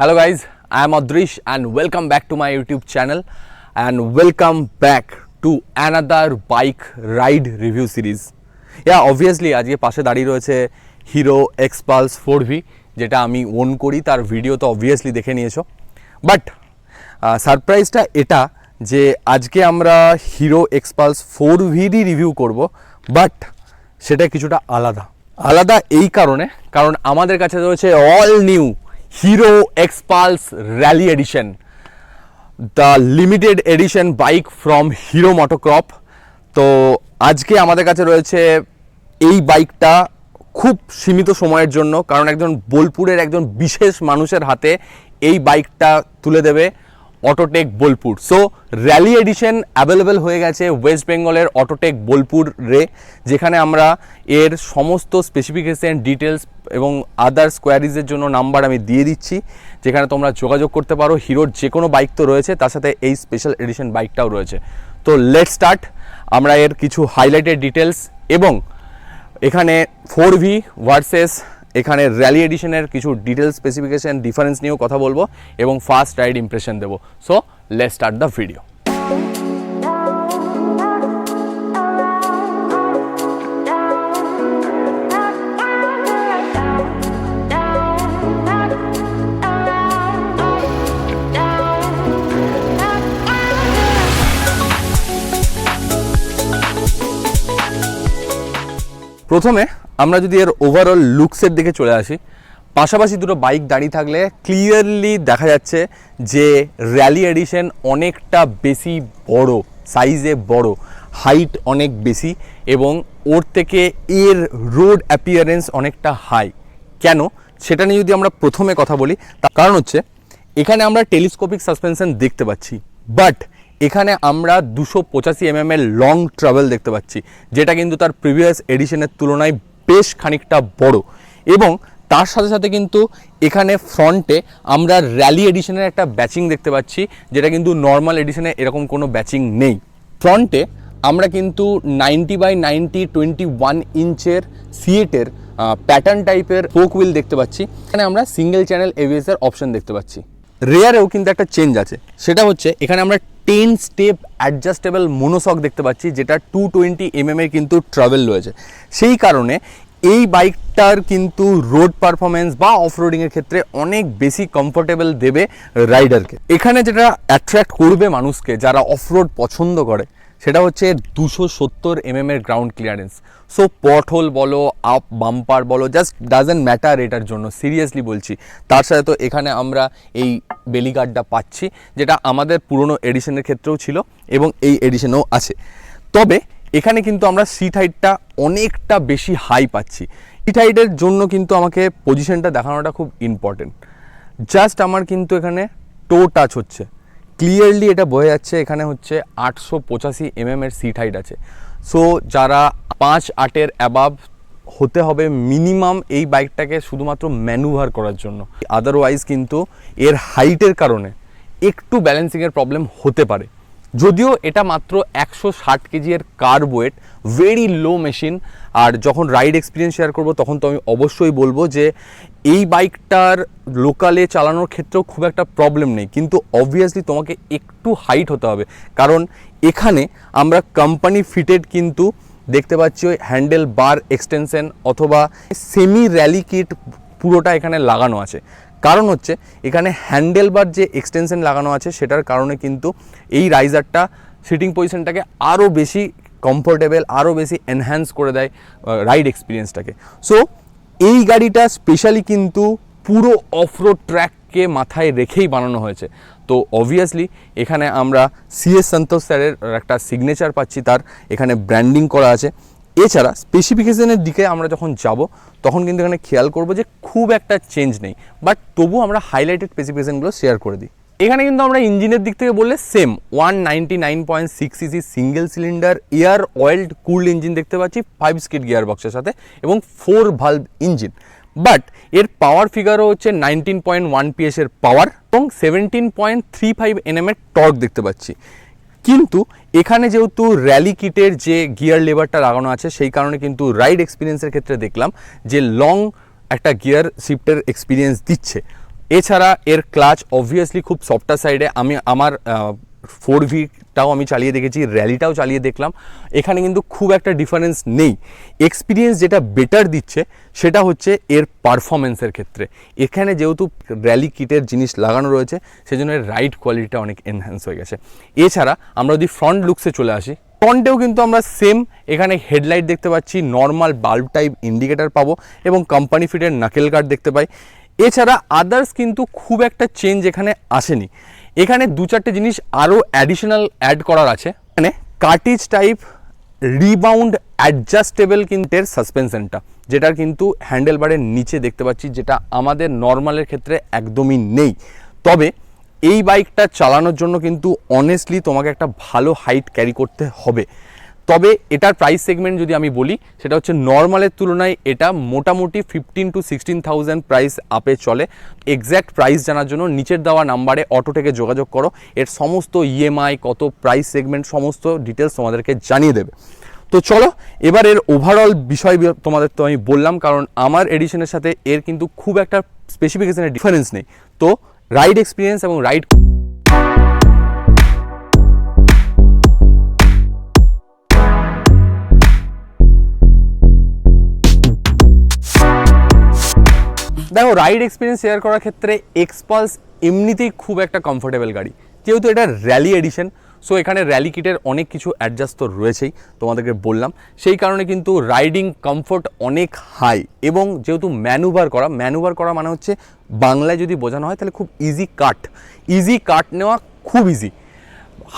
Hello guys, I am Adrish and welcome back to my YouTube channel and welcome back to another bike ride review series. Yeah, obviously আজকে পাশে দাঁড়িয়ে রয়েছে hero Xpulse four V যেটা আমি on করি তার video তো obviously দেখে নিয়েছো। বাট সারপ্রাইজটা এটা যে আজকে আমরা Hero Xpulse four V review করব বাট সেটা কিছুটা আলাদা। আলাদা এই কারণে কারণ আমাদের কাছে রয়েছে all new Hero Xpulse rally edition the limited edition bike from Hero MotoCorp তো আজকে আমাদের কাছে রয়েছে এই বাইকটা খুব সীমিত সময়ের জন্য, কারণ একজন বোলপুরের একজন বিশেষ মানুষের হাতে এই বাইকটা তুলে দেবে। Autotech Bolpur. So rally edition available হয়ে গেছে ওয়েস্ট বেঙ্গলের অটোটেক বোলপুর রে, যেখানে আমরা এর সমস্ত স্পেসিফিকেশন ডিটেলস এবং আদার্স কোয়ারিজের জন্য নাম্বার আমি দিয়ে দিচ্ছি, যেখানে তোমরা যোগাযোগ করতে পারো। হিরোর যে কোনো বাইক তো রয়েছে, তার সাথে এই স্পেশাল এডিশন বাইকটাও রয়েছে। তো লেট স্টার্ট আমরা এর কিছু হাইলাইটেড ডিটেলস এবং এখানে ফোর ভি ভার্সেস এখানে র্যালি এডিশনের কিছু ডিটেলস স্পেসিফিকেশন ডিফারেন্স নিয়েও কথা বলব এবং ফার্স্ট রাইড ইমপ্রেশন দেবো। So let start the video প্রথমে আমরা যদি এর ওভারঅল লুকসের দিকে চলে আসি, পাশাপাশি দুটো বাইক দাঁড়িয়ে থাকলে ক্লিয়ারলি দেখা যাচ্ছে যে র্যালি এডিশন অনেকটা বেশি বড় সাইজে বড় হাইট অনেক বেশি এবং ওর থেকে এর রোড অ্যাপিয়ারেন্স অনেকটা হাই কেন? সেটা নিয়ে যদি আমরা প্রথমে কথা বলি, তার কারণ হচ্ছে এখানে আমরা টেলিস্কোপিক সাসপেনশন দেখতে পাচ্ছি বাট এখানে আমরা দুশো পঁচাশি এমএম এর লং ট্রাভেল দেখতে পাচ্ছি, যেটা কিন্তু তার প্রিভিয়াস এডিশনের তুলনায় বেশ খানিকটা বড়। এবং তার সাথে সাথে কিন্তু এখানে ফ্রন্টে আমরা র্যালি এডিশনের একটা ব্যাচিং দেখতে পাচ্ছি, যেটা কিন্তু নর্মাল এডিশনে এরকম কোনো ব্যাচিং নেই। ফ্রন্টে আমরা কিন্তু ninety by ninety twenty one ইঞ্চের সিয়েটের প্যাটার্ন টাইপের ফোক হুইল দেখতে পাচ্ছি। এখানে আমরা সিঙ্গেল চ্যানেল এভিএসের অপশন দেখতে পাচ্ছি। রেয়ারেও কিন্তু একটা চেঞ্জ আছে। সেটা হচ্ছে, এখানে আমরা টেন স্টেপ অ্যাডজাস্টেবল মোনোসক দেখতে পাচ্ছি, যেটা টু টোয়েন্টি এমএমের কিন্তু ট্রাভেল রয়েছে। সেই কারণে এই বাইকটার কিন্তু রোড পারফরমেন্স বা অফ রোডিংয়ের ক্ষেত্রে অনেক বেশি কমফোর্টেবল দেবে রাইডারকে এখানে যেটা অ্যাট্রাক্ট করবে মানুষকে, যারা অফ রোড পছন্দ করে সেটা হচ্ছে দুশো সত্তর এমএম এর গ্রাউন্ড ক্লিয়ারেন্স সো পটহোল বলো আপ বাম্পার বলো জাস্ট ডাজেন্ট ম্যাটার এটার জন্য সিরিয়াসলি বলছি। তার সাথে তো এখানে আমরা এই বেলি গার্ডটা পাচ্ছি, যেটা আমাদের পুরনো এডিশনের ক্ষেত্রেও ছিল এবং এই এডিশনেও আছে। তবে, এখানে কিন্তু আমরা সিট হাইটটা অনেকটা বেশি হাই পাচ্ছি। সিট হাইটের জন্য কিন্তু আমাকে পজিশনটা দেখানোটা খুব ইম্পর্টেন্ট জাস্ট আমার কিন্তু এখানে টো টাচ হচ্ছে। ক্লিয়ারলি এটা বোঝা যাচ্ছে, এখানে হচ্ছে আটশো পঁচাশি এমএম এর সিট হাইট আছে। সো যারা পাঁচ আটের অ্যাবাভ হতে হবে মিনিমাম এই বাইকটাকে শুধুমাত্র ম্যানুভার করার জন্য। আদারওয়াইজ কিন্তু এর হাইটের কারণে একটু ব্যালেন্সিংয়ের প্রবলেম হতে পারে। যদিও এটা মাত্র একশো ষাট কেজি এর kerb weight very low machine আর যখন রাইড এক্সপিরিয়েন্স শেয়ার করব, তখন তো আমি অবশ্যই বলব যে এই বাইকটার লোকালে চালানোর ক্ষেত্রেও খুব একটা প্রবলেম নেই। কিন্তু অবভিয়াসলি তোমাকে একটু হাইট হতে হবে। কারণ এখানে আমরা কোম্পানি ফিটেড কিন্তু দেখতে পাচ্ছি ওই হ্যান্ডেল বার এক্সটেনশন অথবা সেমি র্যালি কিট পুরোটা এখানে লাগানো আছে। কারণ হচ্ছে এখানে হ্যান্ডেল বার যে এক্সটেনশন লাগানো আছে সেটার কারণে কিন্তু এই রাইজারটা সিটিং পজিশনটাকে আরও বেশি কমফোর্টেবল আরও বেশি এনহ্যান্স করে দেয় রাইড এক্সপিরিয়েন্সটাকে সো এই গাড়িটা স্পেশালি কিন্তু পুরো অফরোড ট্র্যাককে মাথায় রেখেই বানানো হয়েছে। তো অবভিয়াসলি এখানে আমরা সিএস সন্তোষ স্যারের একটা সিগনেচার পাচ্ছি, তার এখানে ব্র্যান্ডিং করা আছে। এছাড়া স্পেসিফিকেশনের দিকে আমরা যখন যাব, তখন কিন্তু এখানে খেয়াল করব যে খুব একটা চেঞ্জ নেই। বাট তবু আমরা হাইলাইটেড স্পেসিফিকেশনগুলো শেয়ার করে দিই। এখানে কিন্তু আমরা ইঞ্জিনের দিক থেকে বললে same one ninety nine point single cylinder air oiled cool engine দেখতে পাচ্ছি ফাইভ স্কিড গিয়ার বক্সের সাথে এবং ফোর ভালভ ইঞ্জিন বাট এর পাওয়ার ফিগারও হচ্ছে নাইনটিন পয়েন্ট ওয়ান পিএস এর পাওয়ার এবং seventeen point three five NM এর টর্ক দেখতে পাচ্ছি। কিন্তু এখানে যেহেতু র্যালি কিটের যে গিয়ার লেবারটা লাগানো আছে, সেই কারণে কিন্তু রাইড এক্সপিরিয়েন্সের ক্ষেত্রে দেখলাম যে লং একটা গিয়ার শিফটের এক্সপিরিয়েন্স দিচ্ছে। এছাড়া এর ক্লাচ অবভিয়াসলি খুব সফটার সাইডে আমি আমার ফোর ভিটাও আমি চালিয়ে দেখেছি র্যালিটাও চালিয়ে দেখলাম। এখানে কিন্তু খুব একটা ডিফারেন্স নেই। এক্সপিরিয়েন্স যেটা বেটার দিচ্ছে, সেটা হচ্ছে এর পারফরমেন্সের ক্ষেত্রে। এখানে যেহেতু র্যালি কিটের জিনিস লাগানো রয়েছে, সেজন্য রাইড কোয়ালিটিটা অনেক এনহ্যান্স হয়ে গেছে। এছাড়া আমরা যদি ফ্রন্ট লুকসে চলে আসি ফ্রন্টেও কিন্তু আমরা সেম এখানে হেডলাইট দেখতে পাচ্ছি নর্মাল বাল্ব টাইপ ইন্ডিকেটার পাবো এবং কোম্পানি ফিটের নাকেল গার্ড দেখতে পাই। এছাড়া আদার্স কিন্তু খুব একটা চেঞ্জ এখানে আসেনি। এখানে দু চারটে জিনিস আরও অ্যাডিশনাল অ্যাড করার আছে। মানে কার্টিজ টাইপ রিবাউন্ড অ্যাডজাস্টেবল কিন্তু এর সাসপেনশনটা যেটার কিন্তু হ্যান্ডেল বারের নিচে দেখতে পাচ্ছি, যেটা আমাদের নর্মালের ক্ষেত্রে একদমই নেই। তবে এই বাইকটা চালানোর জন্য কিন্তু অনেস্টলি তোমাকে একটা ভালো হাইট ক্যারি করতে হবে। তবে এটার প্রাইস সেগমেন্ট যদি আমি বলি, সেটা হচ্ছে নর্মালের তুলনায় এটা মোটামুটি fifteen to sixteen thousand price আপে চলে। এক্স্যাক্ট প্রাইস জানার জন্য নিচের দেওয়া নাম্বারে অটো থেকে যোগাযোগ করো। এর সমস্ত ইএমআই কত প্রাইস সেগমেন্ট সমস্ত ডিটেলস তোমাদেরকে জানিয়ে দেবে। তো চলো, এবার এর ওভারঅল বিষয় তোমাদের তো আমি বললাম, কারণ আমার এডিশনের সাথে এর কিন্তু খুব একটা স্পেসিফিকেশনের ডিফারেন্স নেই। তো রাইড এক্সপিরিয়েন্স এবং রাইড দেখো রাইড এক্সপিরিয়েন্স শেয়ার করার ক্ষেত্রে এক্সপালস এমনিতেই খুব একটা কমফোর্টেবল গাড়ি। যেহেতু এটা র্যালি এডিশন সো এখানে র্যালি কিটের অনেক কিছু অ্যাডজাস্ট তো রয়েছেই, তোমাদেরকে বললাম। সেই কারণে কিন্তু রাইডিং কমফোর্ট অনেক হাই এবং যেহেতু ম্যানুভার করা ম্যানুভার করা মানে হচ্ছে বাংলায় যদি বোঝানো হয় তাহলে খুব ইজি কাট ইজি কাট নেওয়া খুব ইজি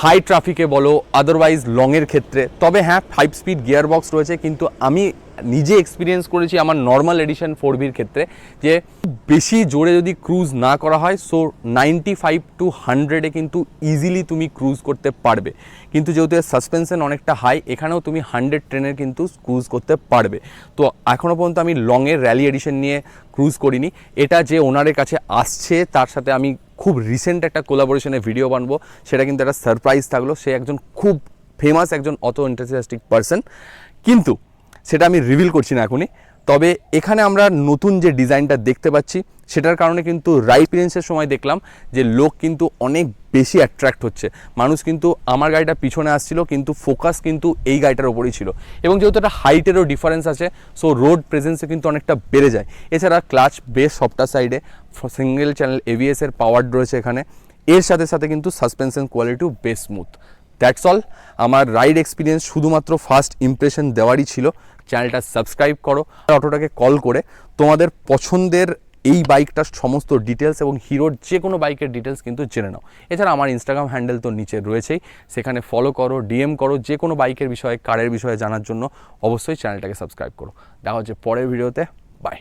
হাই ট্রাফিকে বলো আদারওয়াইজ লংয়ের ক্ষেত্রে। তবে হ্যাঁ ফাইভ স্পিড গিয়ার বক্স রয়েছে, কিন্তু আমি নিজে এক্সপিরিয়েন্স করেছি আমার নর্মাল এডিশন ফোর বির ক্ষেত্রে, যে বেশি জোরে যদি ক্রুজ না করা হয় সো নাইনটি ফাইভ টু হান্ড্রেডে কিন্তু ইজিলি তুমি ক্রুজ করতে পারবে। কিন্তু যেহেতু এর সাসপেনশন অনেকটা হাই এখানেও তুমি হান্ড্রেড ট্রেনের কিন্তু ক্রুজ করতে পারবে। তো এখনও পর্যন্ত আমি লংয়ের র্যালি এডিশন নিয়ে ক্রুজ করিনি। এটা যে ওনারের কাছে আসছে, তার সাথে আমি খুব রিসেন্ট একটা কোলাবোরেশনে ভিডিও বানবো, সেটা কিন্তু একটা সারপ্রাইজ থাকল। সে একজন খুব ফেমাস একজন অত এন্টারসিয়াস্টিক পার্সন কিন্তু সেটা আমি রিভিল করছি না এখনই। তবে এখানে আমরা নতুন যে ডিজাইনটা দেখতে পাচ্ছি, সেটার কারণে কিন্তু রাইড এক্সপিরিয়েন্সের সময় দেখলাম যে লোক কিন্তু অনেক বেশি অ্যাট্রাক্ট হচ্ছে। মানুষ কিন্তু আমার গাড়িটা পিছনে আসছিল, কিন্তু ফোকাস কিন্তু এই গাড়িটার ওপরেই ছিল। এবং যেহেতু একটা হাইটেরও ডিফারেন্স আছে সো রোড প্রেজেন্সে কিন্তু অনেকটা বেড়ে যায়। এছাড়া ক্লাচ বেস সফটার সাইডে সিঙ্গেল চ্যানেল এভিএসের পাওয়ার রয়েছে এখানে। এর সাথে সাথে কিন্তু সাসপেনশন কোয়ালিটিও বেশ স্মুথ দ্যাটস অল আমার রাইড এক্সপিরিয়েন্স শুধুমাত্র ফার্স্ট ইমপ্রেশন দেওয়ারই ছিল। চ্যানেলটা সাবস্ক্রাইব করো অটোটাকে কল করে তোমাদের পছন্দের এই বাইকটার সমস্ত ডিটেলস এবং হিরোর যে কোনো বাইকের ডিটেলস কিন্তু জেনে নাও। এছাড়া আমার ইনস্টাগ্রাম হ্যান্ডেল তো নিচে রয়েছেই। সেখানে ফলো করো ডিএম করো, যে কোনো বাইকের বিষয়ে, কারের বিষয়ে জানার জন্য অবশ্যই চ্যানেলটাকে সাবস্ক্রাইব করো। দেখা হচ্ছে পরের ভিডিওতে বাই